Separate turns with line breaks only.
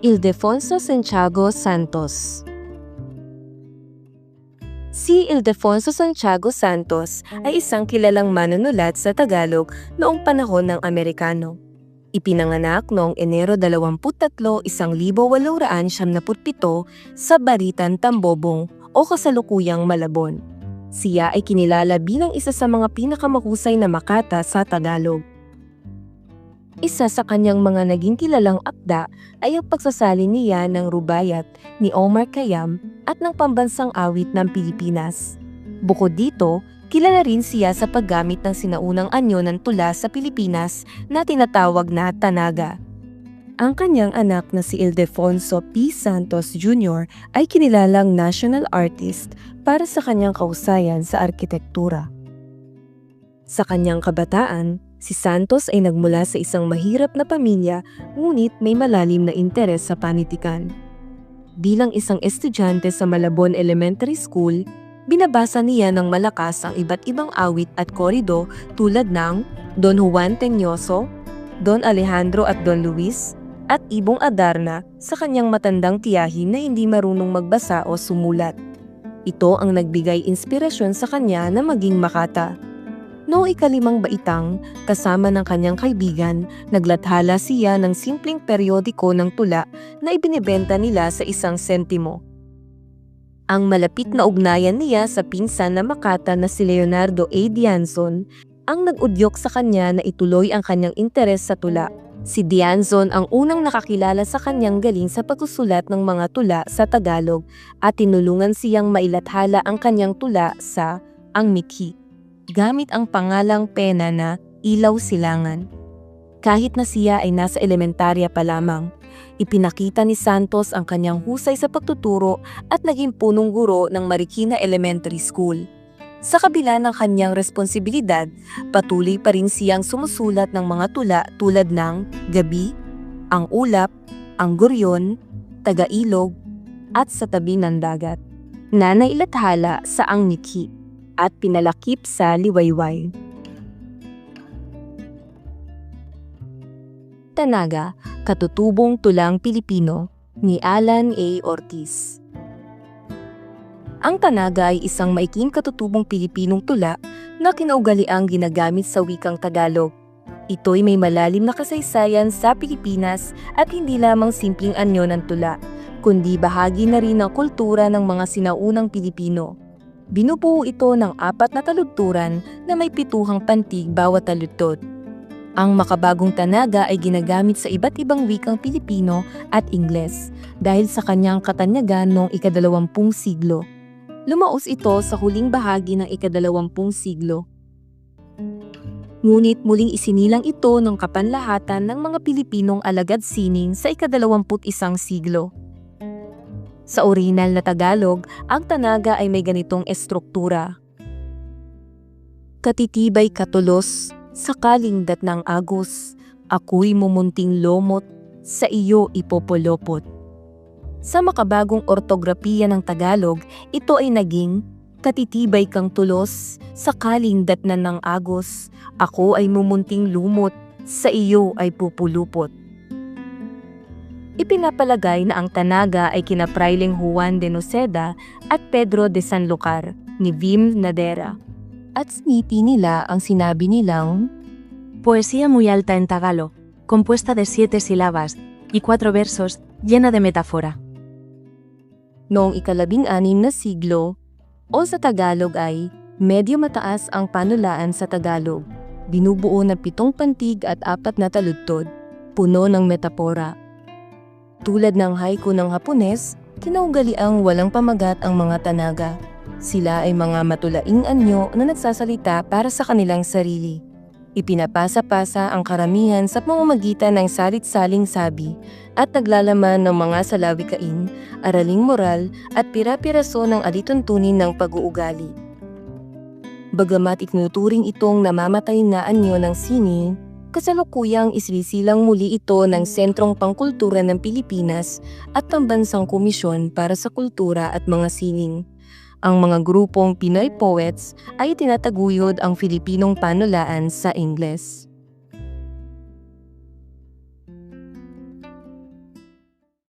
Ildefonso Santiago Santos Si Ildefonso Santiago Santos ay isang kilalang manunulat sa Tagalog noong panahon ng Amerikano. Ipinanganak noong Enero 23, 1877 sa Baritan, Tambobong o kasalukuyang Malabon. Siya ay kinilala bilang isa sa mga pinakamahusay na makata sa Tagalog. Isa sa kanyang mga naging kilalang akda ay ang pagsasalin niya ng rubayat ni Omar Khayyam at ng pambansang awit ng Pilipinas. Bukod dito, kilala rin siya sa paggamit ng sinaunang anyo ng tula sa Pilipinas na tinatawag na Tanaga. Ang kanyang anak na si Ildefonso P. Santos Jr. ay kinilalang national artist para sa kanyang kausayan sa arkitektura. Sa kanyang kabataan, si Santos ay nagmula sa isang mahirap na pamilya ngunit may malalim na interes sa panitikan. Bilang isang estudyante sa Malabon Elementary School, binabasa niya ng malakas ang iba't ibang awit at korido tulad ng Don Juan Teñoso, Don Alejandro at Don Luis, at Ibong Adarna sa kanyang matandang tiyahin na hindi marunong magbasa o sumulat. Ito ang nagbigay inspirasyon sa kanya na maging makata. Noong ikalimang baitang, kasama ng kanyang kaibigan, naglathala siya ng simpleng periodiko ng tula na ibinibenta nila sa isang sentimo. Ang malapit na ugnayan niya sa pinsan na makata na si Leonardo A. Dianzon ang nag-udyok sa kanya na ituloy ang kanyang interes sa tula. Si Dianzon ang unang nakakilala sa kanyang galing sa pagsusulat ng mga tula sa Tagalog at tinulungan siyang mailathala ang kanyang tula sa Ang Mithi gamit ang pangalang pena na Ilaw Silangan. Kahit na siya ay nasa elementarya pa lamang, ipinakita ni Santos ang kanyang husay sa pagtuturo at naging punong guro ng Marikina Elementary School. Sa kabila ng kanyang responsibilidad, patuloy pa rin siyang sumusulat ng mga tula tulad ng Gabi, Ang Ulap, Ang Guryon, Tagailog, at Sa Tabi ng Dagat, na nailathala sa Ang Nikhi at pinalakip sa Liwayway. Tanaga, Katutubong Tulang Pilipino ni Alan A. Ortiz ang tanaga ay isang maiking katutubong Pilipinong tula na kinaugaliang ginagamit sa wikang Tagalog. Ito'y may malalim na kasaysayan sa Pilipinas at hindi lamang simpleng anyo ng tula, kundi bahagi na rin ng kultura ng mga sinaunang Pilipino. Binubuo ito ng apat na taludturan na may pituhang pantig bawat taludtod. Ang makabagong tanaga ay ginagamit sa iba't ibang wikang Pilipino at Ingles dahil sa kanyang katanyagan noong ikadalawampung siglo. Lumaos ito sa huling bahagi ng ikadalawampung siglo. Ngunit muling isinilang ito ng kapanlahatan ng mga Pilipinong alagad sining sa ikadalawamput isang siglo. Sa orihinal na Tagalog, ang tanaga ay may ganitong estruktura. Katitibay katulos, sakaling dat ng agos, ako'y mumunting lomot, sa iyo ipopolopot. Sa makabagong ortografiya ng Tagalog, ito ay naging Katitibay kang tulos, sakaling datnan ng agos, ako ay mumunting lumot, sa iyo ay pupulupot. Ipinapalagay na ang Tanaga ay kina Prailing Juan de Noceda at Pedro de Sanlucar ni Vim Nadera. At snipi nila ang sinabi nilang
Poesía muy alta en tagalo, compuesta de siete sílabas y cuatro versos, llena de metáfora.
noong ikalabing-anim na siglo o sa Tagalog ay medyo mataas ang panulaan sa Tagalog. Binubuo ng pitong pantig at apat na taludtod, puno ng metapora. Tulad ng haiku ng Hapones, kinaugaliang walang pamagat ang mga tanaga. Sila ay mga matulaing anyo na nagsasalita para sa kanilang sarili. Ipinapasa-pasa ang karamihan sa pamamagitan ng salit-saling sabi at naglalaman ng mga salawikain, araling moral at pira-piraso ng alituntunin ng pag-uugali. Bagamat itinuturing itong namamatay na anyo ng sining, kasalukuyang isisilang muli ito ng Sentrong Pangkultura ng Pilipinas at Pambansang Komisyon para sa Kultura at Mga Sining. Ang mga grupong Pinoy Poets ay tinataguyod ang Filipinong panulaan sa Ingles.